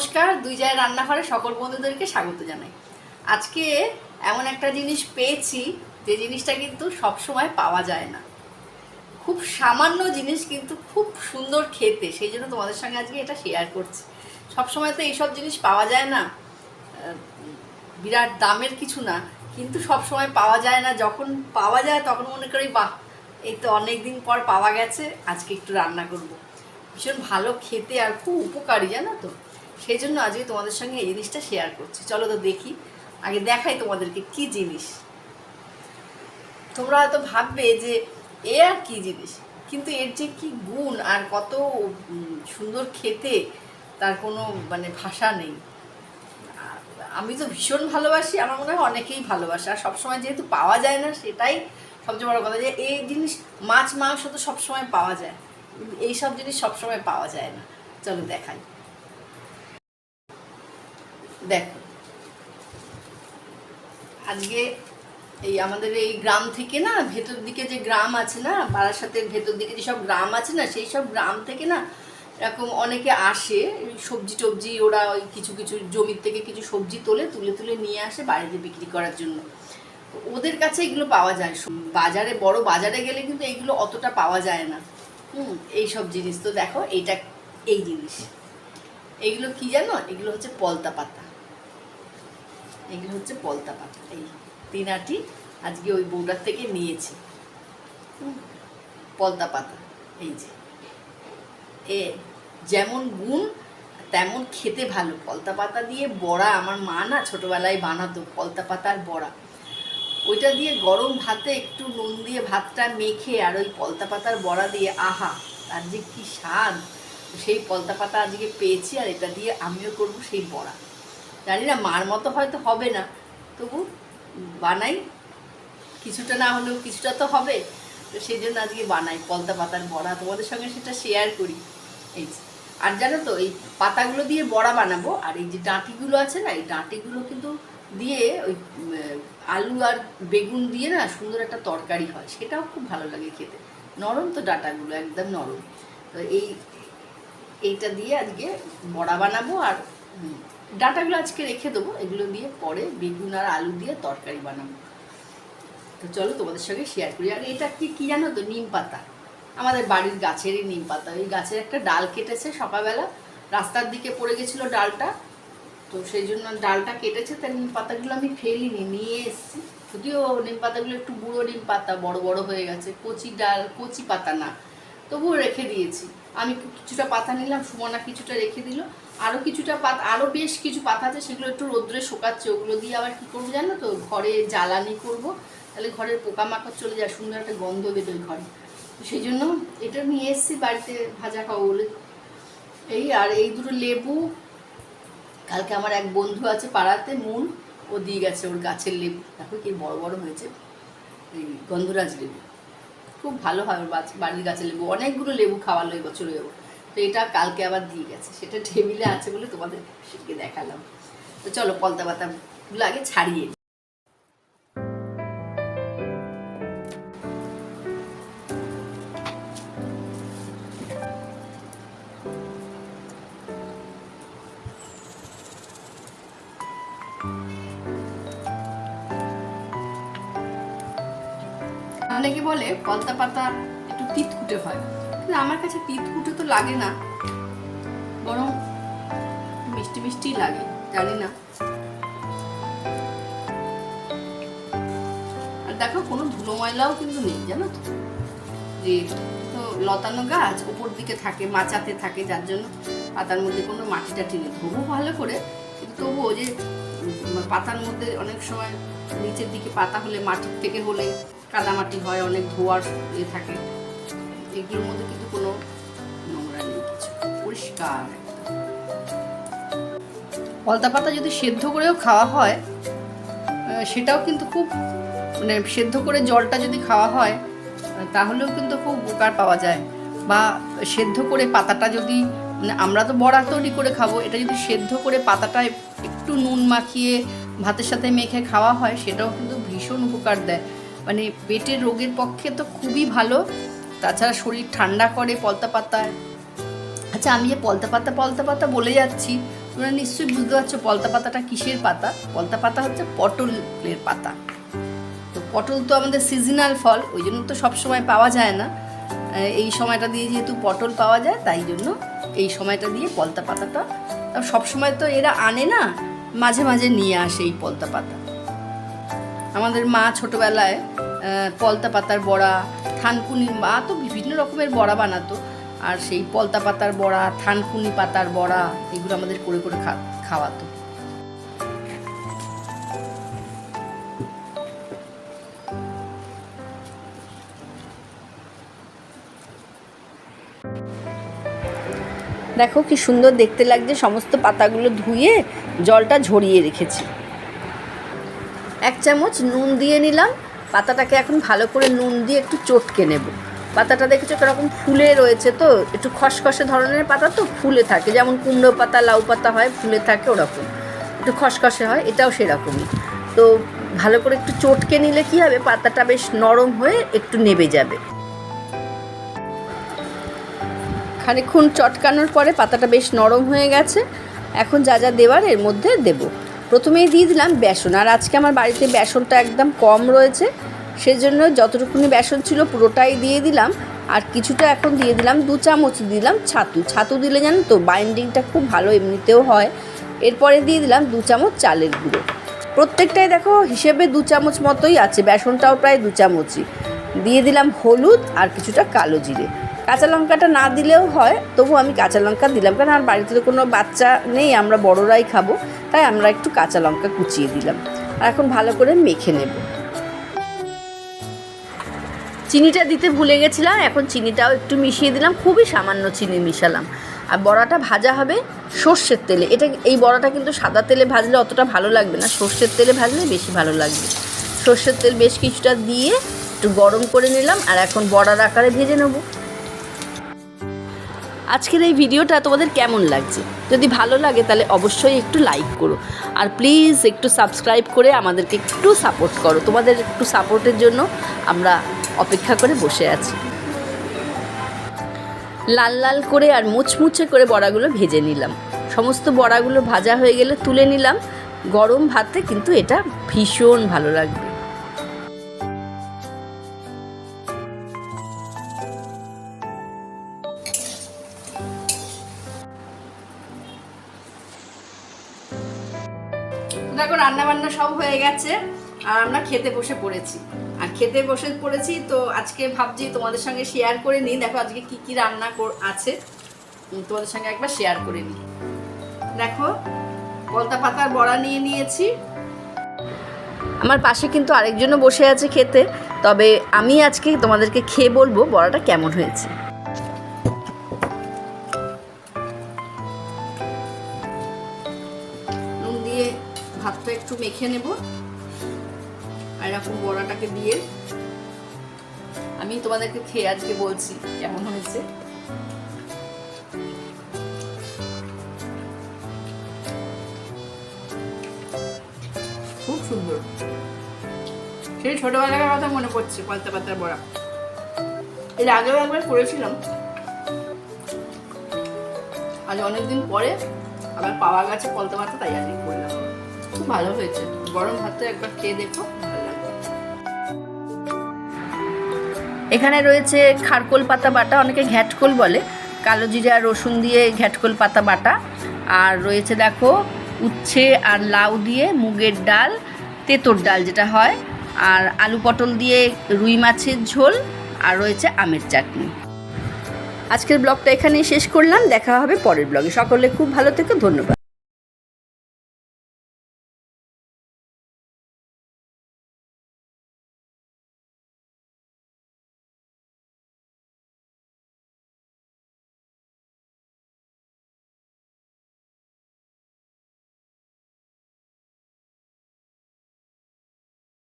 নমস্কার, দুই জায় রান্নাঘরে সকল বন্ধুদেরকে স্বাগত জানাই। আজকে এমন একটা জিনিস পেয়েছি, যে জিনিসটা কিন্তু সব সময় পাওয়া যায় না। খুব সামান্য জিনিস কিন্তু খুব সুন্দর খেতে, সেই জন্য তোমাদের সঙ্গে আজকে এটা শেয়ার করছি। সব সময় তো এইসব জিনিস পাওয়া যায় না বিরাট দামের কিছু না, কিন্তু সব সময় পাওয়া যায় না। যখন পাওয়া যায়, তখন মনে করি, বাহ, এই তো অনেক দিন পর পাওয়া গেছে, আজকে একটু রান্না করব। ভীষণ ভালো খেতে আর খুব উপকারী, জানো তো? সেই জন্য আজকে তোমাদের সঙ্গে এই জিনিসটা শেয়ার করছি। চলো তো দেখি, আগে দেখাই তোমাদেরকে কি জিনিস। তোমরা হয়তো ভাববে যে, এ আর কি জিনিস? কিন্তু এর যে কি গুণ আর কত সুন্দর খেতে তার কোনো মানে ভাষা নেই। আমি তো ভীষণ ভালোবাসি, আমার মনে হয় অনেকেই ভালোবাসে। আর সবসময় যেহেতু পাওয়া যায় না, সেটাই সবচেয়ে বড় কথা যে, এই জিনিস, মাছ, মাংস তো সবসময় পাওয়া যায়। এই সব জিনিস সবসময় পাওয়া যায় না। চলো দেখাই। দেখো। আজকে এই আমাদের এই গ্রাম থেকে না, ভেতর দিকে যে গ্রাম আছে না, বারাসাতের ভেতর দিকে যেসব গ্রাম আছে না, সেই সব গ্রাম থেকে না এরকম অনেকে আসে, সবজি টবজি ওরা ওই কিছু কিছু জমির থেকে কিছু সবজি তোলে, তুলে তুলে নিয়ে আসে বাড়িতে বিক্রি করার জন্য। ওদের কাছে এগুলো পাওয়া যায়। বাজারে, বড় বাজারে গেলে কিন্তু এইগুলো অতটা পাওয়া যায় না। হুম এই সব জিনিস। তো দেখো, এইটা, এই জিনিস। এগুলো কি জানো? এগুলো হচ্ছে পলতা পাতা। এগুলো হচ্ছে পলতা পাতা। এই তিনাটি আজকে ওই বউটার থেকে নিয়েছি। পলতা পাতা, এই যে। এ যেমন গুণ, তেমন খেতে ভালো। পলতা পাতা দিয়ে বড়া আমার মা না ছোটোবেলায় বানাতো, পলতা পাতার বড়া। ওইটা দিয়ে গরম ভাতে একটু নুন দিয়ে ভাতটা মেখে আর ওই পলতা পাতার বড়া দিয়ে, আহা, তার যে কি স্বাদ। সেই পলতা পাতা আজকে পেয়েছি আর এটা দিয়ে আমিও করব সেই বড়া। জানি না, মার মতো হয়তো হবে না। তবু বানাই। কিছুটা না হলেও কিছুটা তো হবে। তো সেই জন্য আজকে বানাই, পলতা পাতার বড়া। তোমাদের সঙ্গে সেটা শেয়ার করি। এই আর জানো তো, এই পাতাগুলো দিয়ে বড়া বানাবো। আর এই যে ডাঁটিগুলো আছে না, এই ডাঁটিগুলো কিন্তু দিয়ে ওই আলু আর বেগুন দিয়ে না সুন্দর একটা তরকারি হয়। সেটাও খুব ভালো লাগে খেতে। নরম তো ডাঁটাগুলো, একদম নরম। তো এই, এইটা দিয়ে আজকে বড়া বানাবো আর ডাঁটাগুলো আজকে রেখে দেবো। এগুলো দিয়ে পরে বেগুন আর আলু দিয়ে তরকারি বানাবো। তো চলো তোমাদের সঙ্গে শেয়ার করি। আর এটা কি কি জানো তো? নিম পাতা। আমাদের বাড়ির গাছেরই নিম পাতা। ওই গাছের একটা ডাল কেটেছে সকালবেলা। রাস্তার দিকে পড়ে গেছিল ডালটা। তো সেই জন্য ডালটা কেটেছে। তাই নিম পাতাগুলো আমি ফেলিনি, নিয়ে এসেছি। যদিও নিম পাতাগুলো একটু বুড়ো নিম পাতা, বড় বড় হয়ে গেছে। কচি ডাল, কচি পাতা না। তবুও রেখে দিয়েছি। আমি কিছুটা পাতা নিলাম সুমনা কিছুটা রেখে দিল। আরও কিছুটা পাতা আরও বেশ কিছু পাতা আছে, সেগুলো একটু রোদ্রে শোকাচ্ছে, ওগুলো দিয়ে আবার কী করব জানো তো? ঘরে জ্বালানি করব, তাহলে ঘরের পোকামাকড় চলে যায়, সুন্দর একটা গন্ধ বেরোয় ঘরে। সেই জন্য এটা নিয়ে এসেছি বাড়িতে ভাজা খাব বলে। এই আর এই দুটো লেবু, কালকে আমার এক বন্ধু আছে পাড়াতে মুন ও দিয়ে গেছে ওর গাছের লেবু। দেখো কি বড় বড় হয়েছে, এই গন্ধরাজ লেবু। খুব ভালো হয় ওর বাড়ির গাছের লেবু। অনেকগুলো লেবু খাওয়ালো এবছর লেবু তো এটা কালকে আবার দিয়ে গেছে। সেটা টেবিলে আছে বলে তোমাদের সেটাকে দেখালাম। তো চলো পলতা পাতাগুলো আগে ছাড়িয়ে নিই। অনেকে বলে পলতা পাতা একটু তিতকুটে হয়। কিন্তু আমার কাছে তিতকুটে তো লাগে না। বরং মিষ্টি মিষ্টি লাগে, জানি না। আর দেখো, কোনো ধুলো ময়লাও কিন্তু নেই, জানো তো? যে তো লতানো গাছ উপর দিকে থাকে, মাচাতে থাকে, যার জন্য পাতার মধ্যে কোনো মাটি টাটি নেই। ধোবো ভালো করে, কিন্তু তবুও যে পাতার মধ্যে অনেক সময় নিচের দিকে পাতা হলে মাটির থেকে হলে কাদামাটি হয়, অনেক ধোয়ার ইয়ে থাকে। এগুলোর মধ্যে কিন্তু কোনো নোংরা নেই, কিছু পরিষ্কার। পলতা পাতা যদি সেদ্ধ করেও খাওয়া হয় সেটাও কিন্তু খুব মানে সেদ্ধ করে জলটা যদি খাওয়া হয়, তাহলেও কিন্তু খুব উপকার পাওয়া যায়। বা সেদ্ধ করে পাতাটা যদি মানে আমরা তো বড়া তৈরি করে খাব, এটা যদি সেদ্ধ করে পাতাটা একটু নুন মাখিয়ে ভাতের সাথে মেখে খাওয়া হয়, সেটাও কিন্তু ভীষণ উপকার দেয়। মানে পেটের রোগের পক্ষে তো খুবই ভালো। তাছাড়া শরীর ঠান্ডা করে পলতা পাতায় আচ্ছা আমি যে পলতা পাতা পলতা পাতা বলে যাচ্ছি। তোমরা নিশ্চয়ই বুঝতে পারছ পলতা পাতাটা কিসের পাতা? পলতা পাতা হচ্ছে পটলের পাতা। তো পটল তো আমাদের সিজনাল ফল, ওই জন্য তো সবসময় পাওয়া যায় না। এই সময়টা দিয়ে যেহেতু পটল পাওয়া যায়, তাই জন্য এই সময়টা দিয়ে পলতা পাতাটা। সবসময় তো এরা আনে না, মাঝে মাঝে নিয়ে আসে এই পলতা পাতা। আমাদের মা ছোটোবেলায় পলতা পাতার বড়া, থানকুনি মা তো বিভিন্ন রকমের বড়া বানাতো। আর সেই পলতা পাতার বড়া, থানকুনি পাতার বড়া, এগুলো আমাদের করে করে খাওয়াতো। দেখো কি সুন্দর দেখতে লাগছে, সমস্ত পাতাগুলো ধুয়ে জলটা ঝরিয়ে রেখেছি। এক চামচ নুন দিয়ে নিলাম। পাতাটাকে এখন ভালো করে নুন দিয়ে একটু চটকে নেব। পাতাটা দেখেছ কীরকম ফুলে রয়েছে তো? একটু খসখসে ধরনের পাতা তো ফুলে থাকে, যেমন কুমড়ো পাতা, লাউ পাতা হয়, ফুলে থাকে ওরকম। একটু খসখসে হয়, এটাও সেরকমই। তো ভালো করে একটু চটকে নিলে কি হবে? পাতাটা বেশ নরম হয়ে একটু নেবে যাবে। খানিকক্ষণ চটকানোর পরে পাতাটা বেশ নরম হয়ে গেছে। এখন যা যা দেওয়ার এর মধ্যে দেব। প্রথমেই দিয়ে দিলাম বেসন। আর আজকে আমার বাড়িতে বেসনটা একদম কম রয়েছে, সেজন্য যতটুকুনি বেসন ছিল পুরোটাই দিয়ে দিলাম। আর কিছুটা এখন দিয়ে দিলাম দু চামচ দিলাম ছাতু। ছাতু দিলে জানেন তো বাইন্ডিংটা খুব ভালো এমনিতেও হয়। এরপরে দিয়ে দিলাম দু চামচ চালের গুঁড়ো। প্রত্যেকটাই দেখো হিসেবে দু চামচ মতোই আছে, বেসনটাও প্রায় দু চামচই। দিয়ে দিলাম হলুদ আর কিছুটা কালো জিরে। কাঁচা লঙ্কাটা না দিলেও হয় তবু আমি কাঁচা লঙ্কা দিলাম। কারণ আমার বাড়িতে তো কোনো বাচ্চা নেই, আমরা বড়রাই খাব, তাই আমরা একটু কাঁচা লঙ্কা কুচিয়ে দিলাম। আর এখন ভালো করে মেখে নেব। চিনিটা দিতে ভুলে গেছিলাম, এখন চিনিটাও একটু মিশিয়ে দিলাম, খুবই সামান্য চিনি মিশালাম। আর বড়াটা ভাজা হবে সর্ষের তেলে। এটা এই বড়াটা কিন্তু সাদা তেলে ভাজলে অতটা ভালো লাগবে না, সর্ষের তেলে ভাজলে বেশি ভালো লাগবে। সর্ষের তেল বেশ কিছুটা দিয়ে একটু গরম করে নিলাম, আর এখন বড়ার আকারে ভেজে নেব। আজকের এই ভিডিওটা তোমাদের কেমন লাগছে? যদি ভালো লাগে তাহলে অবশ্যই একটু লাইক করো। আর প্লিজ একটু সাবস্ক্রাইব করে আমাদেরকে একটু সাপোর্ট করো। তোমাদের একটু সাপোর্টের জন্য আমরা অপেক্ষা করে বসে আছি। লাল লাল করে আর মুচমুচে করে বড়াগুলো ভেজে নিলাম। সমস্ত বড়াগুলো ভাজা হয়ে গেলে তুলে নিলাম। গরম ভাতে কিন্তু এটা ভীষণ ভালো লাগবে। দেখো রান্না বান্না সব হয়ে গেছে আর আমরা খেতে বসে পড়েছি। আর খেতে বসে পড়েছি তো আজকে ভাবছি তোমাদের সঙ্গে শেয়ার করে নিই। দেখো, আজকে কি কি রান্না আছে। তোমাদের সঙ্গে একবার শেয়ার করে নিই। দেখো কলতা পাতার বড়া নিয়ে নিয়েছি। আমার পাশে কিন্তু আরেকজনও বসে আছে খেতে। তবে আমি আজকে তোমাদেরকে খেয়ে বলব বড়াটা কেমন হয়েছে। মেখে নেব। আর এরকম বড়াটাকে দিয়ে আমি তোমাদেরকে খেয়ে আজকে বলছি কেমন হয়েছে। খুব সুন্দর। সেই ছোটবেলাকার কথা মনে পড়ছে পালতা পাতার বড়া। এর আগেও একবার করেছিলাম। আজ অনেকদিন পরে আবার পাওয়া গেছে কলতা পাতা, তাই আজকে করলাম। খুব ভালো হয়েছে। গরম ভাতে একবার খেয়ে দেখো এখানে রয়েছে খারকোল পাতা বাটা, অনেকে ঘ্যাটকোল বলে। কালো জিরা, রসুন দিয়ে ঘ্যাটকোল পাতা বাটা। আর রয়েছে দেখো, উচ্ছে আর লাউ দিয়ে মুগের ডাল, তেঁতোর ডাল যেটা হয়। আর আলু পটল দিয়ে রুই মাছের ঝোল, আর রয়েছে আমের চাটনি। আজকের ব্লগটা এখানেই শেষ করলাম। দেখা হবে পরের ব্লগে। সকলে খুব ভালো থেকে, ধন্যবাদ।